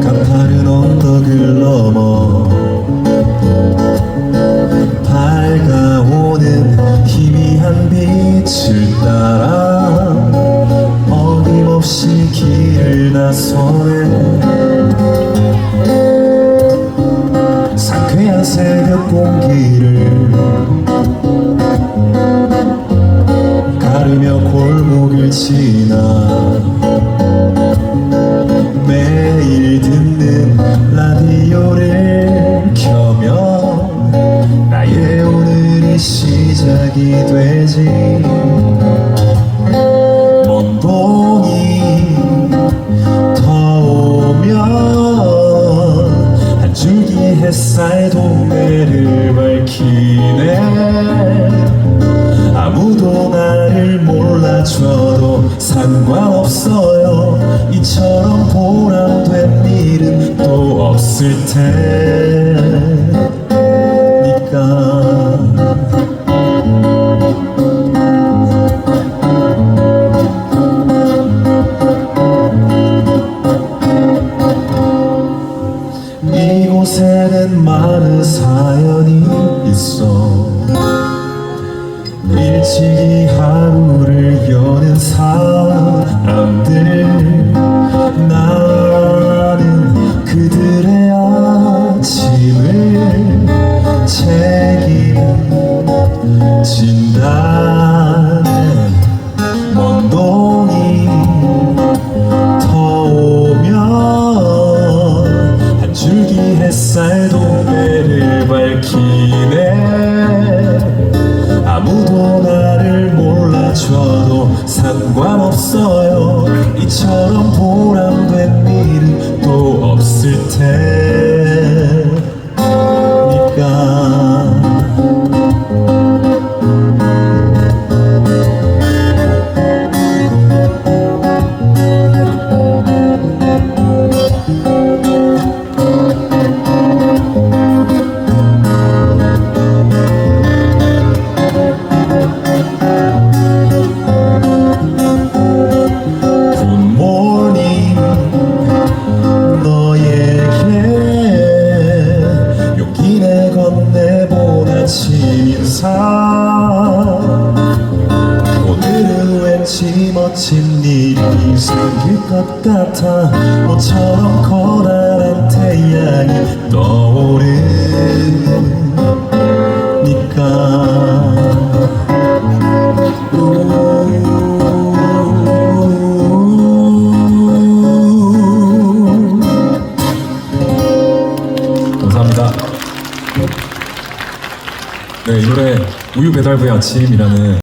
가파른 언덕을 넘어 밝아오는 희미한 빛을 따라 어김없이 길을 나서네. 상쾌한 새벽 공기를 시작이 되지. 먼 동이 더 오면 한 줄기 햇살 동네를 밝히네. 아무도 나를 몰라줘도 상관없어요. 이처럼 보람된 일은 또 없을 테니 사람들 상관없어요. 이처럼 보람된 일은 또 없을 테니 왠지 멋진 일이 생길 것 같아 너처럼 커다란 태양이 떠오르니까 감사합니다. 네, 이 노래 우유 배달부의 아침이라는